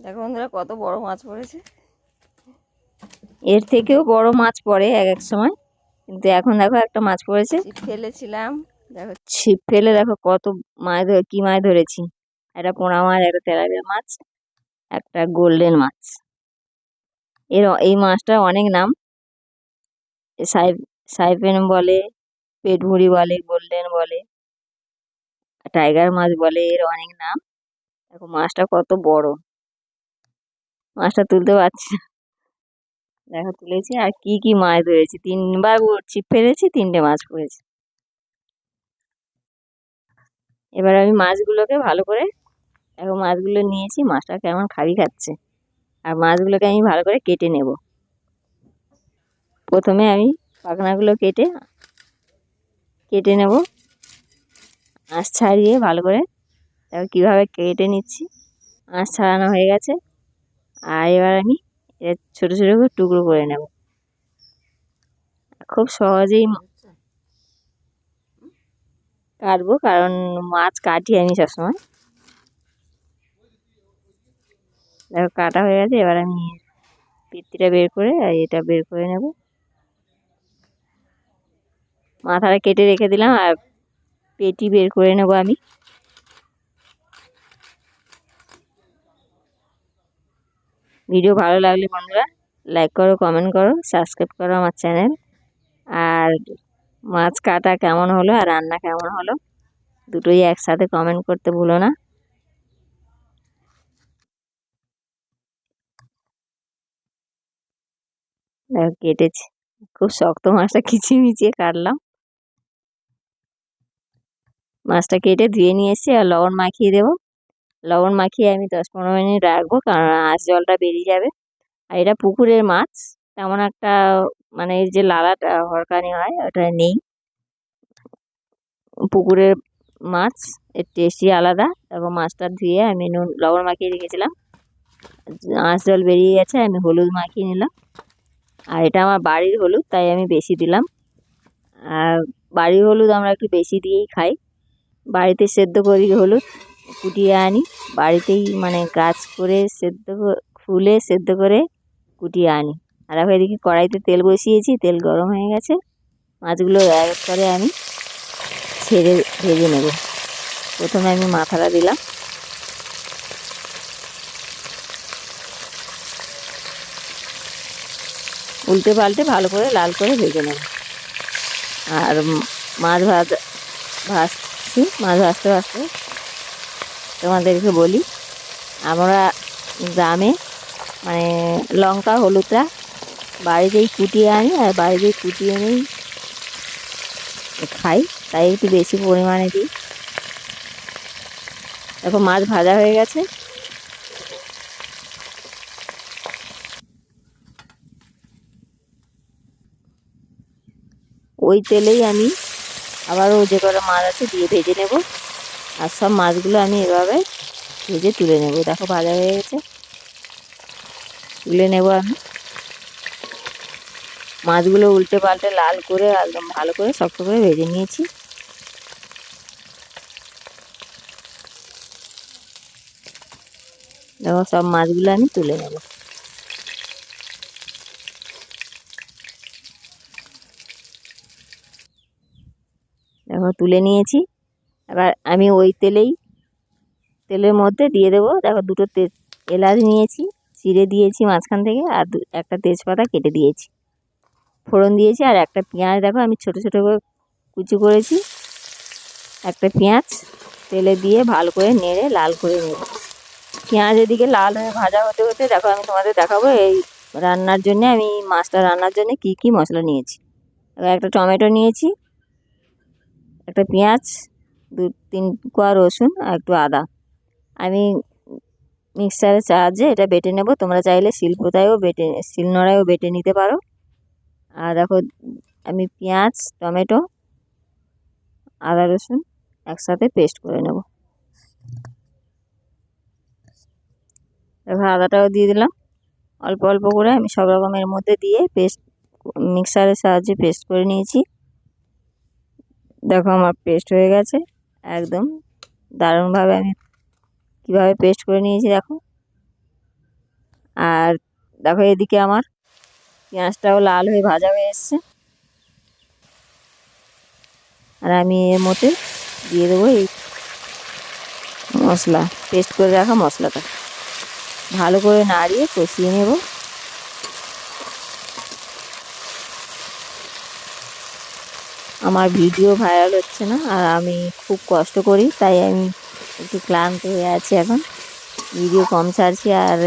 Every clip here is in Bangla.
দেখো বন্ধুরা কত বড় মাছ পড়েছে। এর থেকেও বড় মাছ পড়ে এক এক সময়। কিন্তু এখন দেখো একটা মাছ পড়েছে। ছিপ ফেলেছিলাম। দেখো ছিপ ফেলে দেখো কত মাছ ধরে কি মাছ ধরেছি। একটা পোনা মাছ একটা তেলাপিয়া মাছ একটা গোল্ডেন মাছ। এর এই মাছটার অনেক নাম। সাই সাইপেন বলে পেটভুড়ি বলে গোল্ডেন বলে টাইগার মাছ বলে এর অনেক নাম। দেখো মাছটা কত বড়। মাছটা তুলতে পারছি না। দেখো, তুলেছি আর কি কি মাছ ধরেছি। তিনবার ছিপ ফেলেছি, তিনটে মাছ পড়েছে এবার আমি মাছগুলোকে ভালো করে, দেখো, মাছগুলো নিয়েছি, মাছটা কেমন খাবি খাচ্ছে। আর মাছগুলোকে আমি ভালো করে কেটে নেব। প্রথমে আমি পাখনাগুলো কেটে কেটে নেব। আঁশ ছাড়িয়ে ভালো করে, দেখো, কীভাবে কেটে নিচ্ছি। আঁশ ছাড়ানো হয়ে গেছে। আর এবার আমি এর ছোটো ছোটো করে টুকরো করে নেব। খুব সহজেই কাটবো, কারণ মাছ কাটি আমি সবসময়। দেখো, কাটা হয়ে গেছে, এবার আমি পিত্তিটা বের করে, আর এটা বের করে নেব। মাথাটা কেটে রেখে দিলাম, আর পেটি বের করে নেব আমি। ভিডিও ভালো লাগলে বন্ধুরা লাইক করো কমেন্ট করো সাবস্ক্রাইব করো আমার চ্যানেল আর মাছ কাটা কেমন হলো আর রান্না কেমন হলো, দুটোই একসাথে কমেন্ট করতে ভুলো না। কেটেছি। খুব শক্ত মাছটা খিচিয়ে মিচিয়ে কাটলাম। মাছটা কেটে ধুয়ে নিয়ে এসে আর লবণ মাখিয়ে দেবো। লবণ মাখিয়ে আমি দশ পনেরো মিনিট রাখব, কারণ আঁশ জলটা বেরিয়ে যাবে। আর এটা পুকুরের মাছ, তেমন একটা মানে যে লালাটা, হরকানি হয়, ওটা নেই। পুকুরের মাছ, এর টেস্টই আলাদা। তারপর মাছটা ধুয়ে আমি নুন, লবণ মাখিয়ে রেখেছিলাম। আঁশ জল বেরিয়ে গেছে, আমি হলুদ মাখিয়ে নিলাম। আর এটা আমার বাড়ির হলুদ, তাই আমি বেশি দিলাম। আর বাড়ির হলুদ আমরা একটু বেশি দিয়েই খাই। বাড়িতে সেদ্ধ করি হলুদ। কুটিয়ে আনি। বাড়িতেই মানে গাছ করে সেদ্ধ ফুলে সেদ্ধ করে কুটিয়ে আনি। আর এখন এদিকে কড়াইতে তেল বসিয়েছি, তেল গরম হয়ে গেছে। মাছগুলো এক করে আমি ছেড়ে, ভেজে নেব। প্রথমে আমি মাথাটা দিলাম। উল্টে পাল্টে ভালো করে লাল করে ভেজে নেব। আর মাছ ভাজা, ভাজছি, মাছ ভাজতে ভাজতে তোমাদেরকে বলি, আমরা গ্রামে মানে লঙ্কা, হলুদটা বাড়িতেই কুটিয়ে আনি আর বাড়িতেই কুটিয়ে এনেই খাই, তাই একটু বেশি পরিমাণে দিই। দেখো মাছ ভাজা হয়ে গেছে। ওই তেলেই আমি আবারও যে কটা মাছ আছে দিয়ে ভেজে নেব। আর সব মাছগুলো আমি এভাবে ভেজে তুলে নেব। দেখো, ভাজা হয়ে গেছে। তুলে নেব আমি। মাছগুলো উল্টে পাল্টে লাল করে একদম ভালো করে শক্ত করে ভেজে নিয়েছি। দেখো, সব মাছগুলো আমি তুলে নেব। দেখো, তুলে নিয়েছি। এবার আমি ওই তেলেই, তেলের মধ্যে দিয়ে দেবো। দেখো দুটো তে, এলাচ নিয়েছি, চিড়ে দিয়েছি মাঝখান থেকে আর একটা তেজপাতা কেটে দিয়েছি। ফোড়ন দিয়েছি আর একটা পেঁয়াজ। দেখো আমি ছোট ছোট করে কুচি করেছি। একটা পেঁয়াজ তেলে দিয়ে ভালো করে নেড়ে লাল করে নেব। পেঁয়াজ এদিকে লাল হয়ে ভাজা হতে হতে দেখো আমি তোমাদের দেখাবো এই রান্নার জন্য, আমি মাছটা রান্নার জন্য কি কি মশলা নিয়েছি। একটা টমেটো নিয়েছি, একটা পেঁয়াজ দু, তিন কোয়া রসুন আর একটু আদা। আমি মিক্সারের সাহায্যে এটা বেটে নেব। তোমরা চাইলে শিলপোতায়ও বেটে শিলনোড়ায়ও বেটে নিতে পারো। আর দেখো, আমি পেঁয়াজ, টমেটো, আদা, রসুন একসাথে পেস্ট করে নেব। দেখো, আদাটাও দিয়ে দিলাম। অল্প অল্প করে আমি সব রকমের মধ্যে দিয়ে পেস্ট, মিক্সারের সাহায্যে পেস্ট করে নিয়েছি। দেখো, আমার পেস্ট হয়ে গেছে। একদম। দারুণভাবে আমি কীভাবে পেস্ট করে নিয়েছি দেখো। আর দেখো এদিকে আমার পেঁয়াজটাও লাল হয়ে ভাজা হয়ে এসছে। আর আমি এর মধ্যে দিয়ে দেবো এই মশলা পেস্ট করে রাখা মশলাটা। ভালো করে নাড়িয়ে কষিয়ে নেব। আমার ভিডিও ভাইরাল হচ্ছে না, আর আমি খুব কষ্ট করি, তাই আমি একটু ক্লান্ত হয়ে আছি এখন। ভিডিও কম ছাড়ছি, আর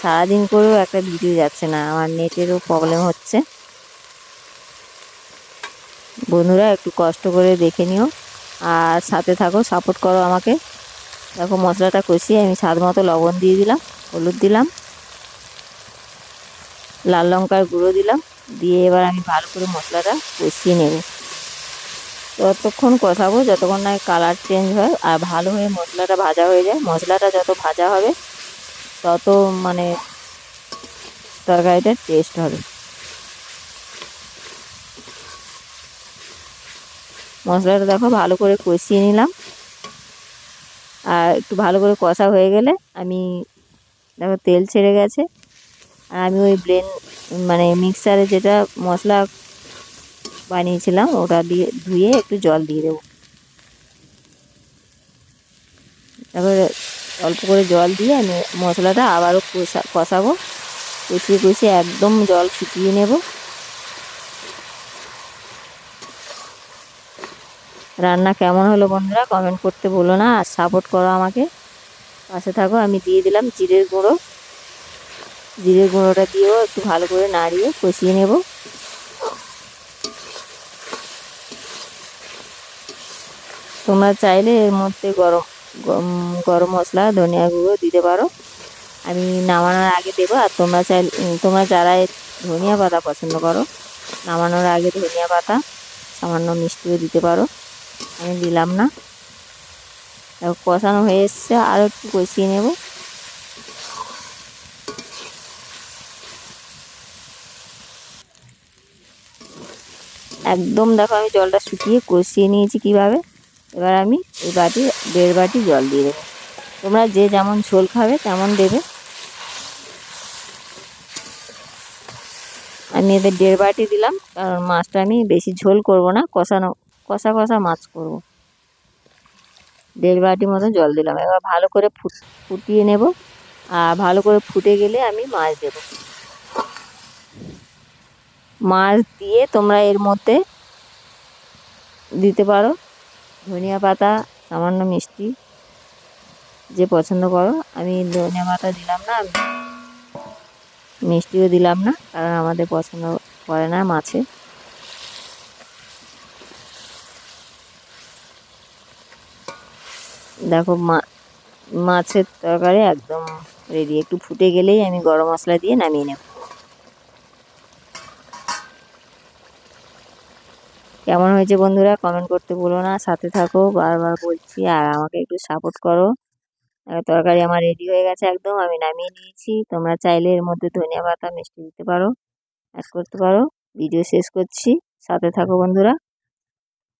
সারাদিন করেও একটা ভিডিও যাচ্ছে না, আমার নেটেরও প্রবলেম হচ্ছে। বন্ধুরা, একটু কষ্ট করে দেখে নিও, আর সাথে থাকো সাপোর্ট করো আমাকে। দেখো, মশলাটা কষিয়ে আমি স্বাদ মতো লবণ দিয়ে দিলাম, হলুদ দিলাম, লাল লঙ্কার গুঁড়ো দিলাম, দিয়ে এবার আমি ভালো করে মশলাটা কষিয়ে নেব। ততক্ষণ কষাবো যতক্ষণ না কালার চেঞ্জ হয় আর ভালো হয়ে মশলাটা ভাজা হয়ে যায়। মশলাটা যত ভাজা হবে, তত মানে তরকারিটার টেস্ট হবে। মশলাটা দেখো ভালো করে কষিয়ে নিলাম। আর একটু ভালো করে কষা হয়ে গেলে আমি দেখো তেল ছেড়ে গেছে। আর আমি ওই ব্লেন মানে মিক্সারে যেটা মশলা বানিয়েছিলাম, ওটা দিয়ে ধুয়ে একটু জল দিয়ে দেবো। তারপরে অল্প করে জল দিয়ে আমি মশলাটা আবারও কষা, কষাবো। কষিয়ে কষিয়ে একদম জল শুকিয়ে নেব। রান্না কেমন হলো বন্ধুরা কমেন্ট করতে বলো না, আর সাপোর্ট করো আমাকে। পাশে থাকো, আমি দিয়ে দিলাম জিরের গুঁড়ো। জিরের গুঁড়োটা দিয়েও একটু ভালো করে নাড়িয়ে কষিয়ে নেব। তোমরা চাইলে এর মধ্যে গরম গরম মশলা, ধনিয়া গুঁড়ো দিতে পারো। আমি নামানোর আগে দেবো, আর তোমরা চাই তোমরা যারা ধনিয়া পাতা পছন্দ করো, নামানোর আগে ধনিয়া পাতা, সামান্য মিষ্টিও দিতে পারো। আমি দিলাম না। কষানো হয়ে এসছে আরও একটু কষিয়ে নেব। একদম দেখো, আমি জলটা শুকিয়ে কষিয়ে নিয়েছি কীভাবে। এবার আমি এই বাটি, দেড় বাটি জল দিয়ে দেবো। তোমরা যে যেমন ঝোল খাবে তেমন দেবে। আমি এদের দেড় বাটি দিলাম, কারণ মাছটা আমি বেশি ঝোল করব না, কষানো, কষা কষা মাছ করব। দেড় বাটি মতো জল দিলাম। এবার ভালো করে ফুট, ফুটিয়ে নেব। আর ভালো করে ফুটে গেলে আমি মাছ দেব। মাছ দিয়ে তোমরা এর মধ্যে দিতে পারো। ধনিয়া পাতা, সামান্য মিষ্টি, যে পছন্দ করো। আমি ধনিয়া পাতা দিলাম না মিষ্টিও দিলাম না, কারণ আমাদের পছন্দ করে না মাছে। দেখো মাছের তরকারি একদম রেডি একটু ফুটে গেলেই আমি গরম মশলা দিয়ে নামিয়ে নেব। কেমন হয়েছে বন্ধুরা? কমেন্ট করতে বলো না। সাথে থাকো, বারবার বলছি, আর আমাকে একটু সাপোর্ট করো। তরকারি আমার রেডি হয়ে গেছে একদম, আমি নামিয়ে নিয়েছি। তোমরা চাইলে এর মধ্যে ধনিয়া পাতা মিষ্টি দিতে পারো অ্যাড করতে পারো। ভিডিও শেষ করছি। সাথে থাকো বন্ধুরা।